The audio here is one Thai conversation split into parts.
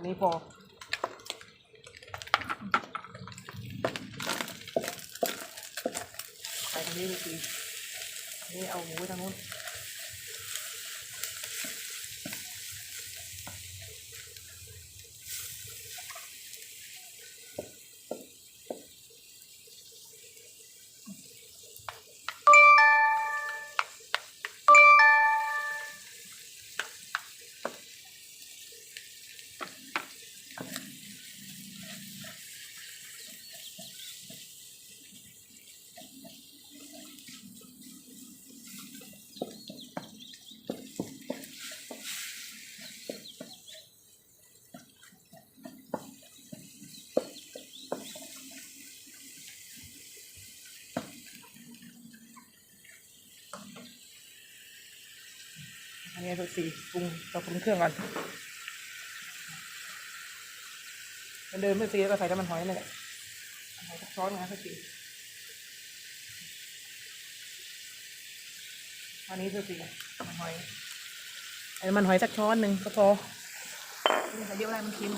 อันนี้พอใส่ตรงนี้ดีนนี่เอาหมูไว้ทางนู้น นนี้คือสีปรุงเราปรุงเครื่องก่อนมันเดินเพื่อสีแล้วก็ใส่น้ำมันหอยนั่นแหละหอยสักช้อนนะเพื่อสีอันนี้เพื่อสีน้ำมันหอยเอาน้ำมันหอยสักช้อนหนึ่งก็พอไม่ใส่เยอะอะไรมันเค็ม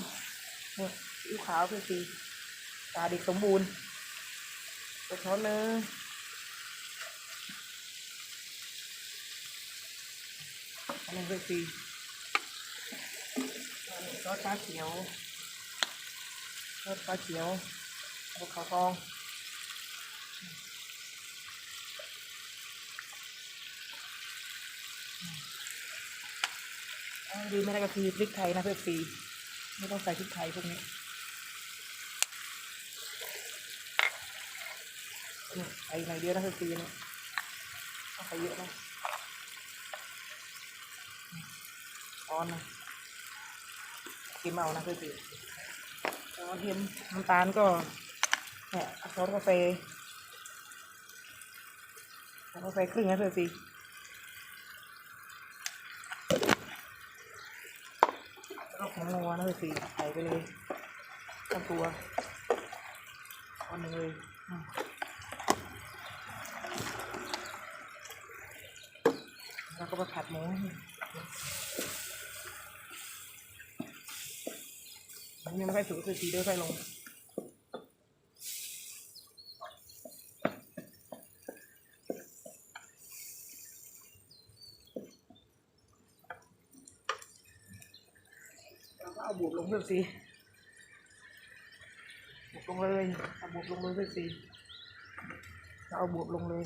นี่อิ๊วขาวเพื่อสีตาเด็กสมบูรณ์สักช้อนหนึ่ง อันนี้คือสีซอสปลาเขียวซอสปลาเขียวบุกขาวทองอันดีไม่ได้ก็คือพริกไทยนะเพื่อนสีไม่ต้องใส่พริกไทยพวกนี้นี่ใส่หน่อยเดียวนะเพื่อนสีนี่ต้องใส่เยอะนะ ช้อนนะกินเอานะคือสิช้อนเทีมน้ำตาลก็เนี่ยช้อนกาแฟช้อนกาแฟครึ่งนะคือสิแล้วก็ของนัวนะคือสิใส่ไปเลยทั้งตัวช้อนหนึ่งเลยแล้วก็มาผัดหมู มันยังไม่ค่อยสุกคือสีเด้อค่อยลงเราก็เอาบวบลงเพื่อสีบวบลงเลยเอาบวบลงเลยเพื่อสีเราเอาบวบลงเลย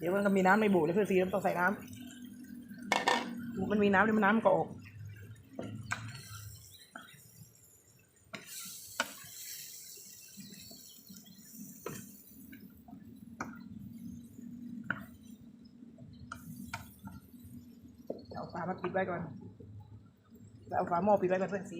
เดี๋ยวมันก็มีน้ำในบุเลยเพื่อสีต้องใส่น้ำมันมีน้ำเดี๋ยวมันน้ำมันก็ออกเอาฝามาปิดไว้ก่อนแล้วเอาฝาหม้อปิดไว้ก่อนเพื่อนสี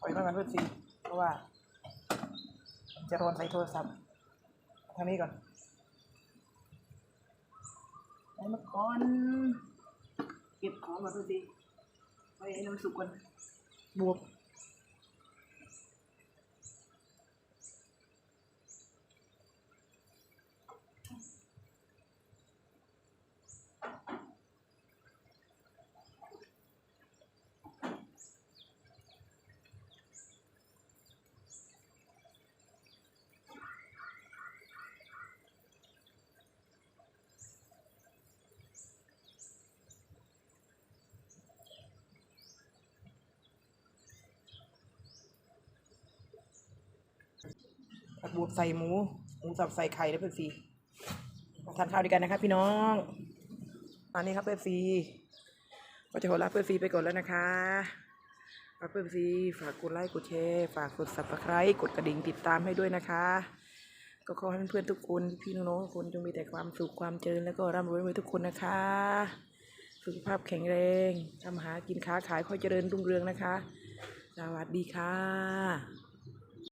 ปล่อยไว้ก่อนเพื่อนสีเพราะว่าผมจะโดนใส่โทรศัพท์ทางนี้ก่อนเอามาก่อนเก็บของก่อนเพื่อนสีไว้ให้น้ำสุกก่อนบวบ ผักบวบใส่หมู หมูสับใส่ไข่แล้วเพื่อนซีทานข้าวด้วยกันนะครับพี่น้องตอนนี้ครับเพื่อนซีก็จะขอลาเพื่อนซีไปก่อนแล้วนะคะฝากเพื่อนซีฝากกดไลค์กดแชร์ฝากกด subscribe กดกระดิ่งติดตามให้ด้วยนะคะ ก็ขอให้เพื่อนๆทุกคนพี่น้องๆทุกคนจงมีแต่ความสุขความเจริญแล้วก็ร่ำรวยไว้ทุกคนนะคะ สุขภาพแข็งแรงทำหากินค้าขายค่อยเจริญรุ่งเรืองนะคะ สวัสดีค่ะ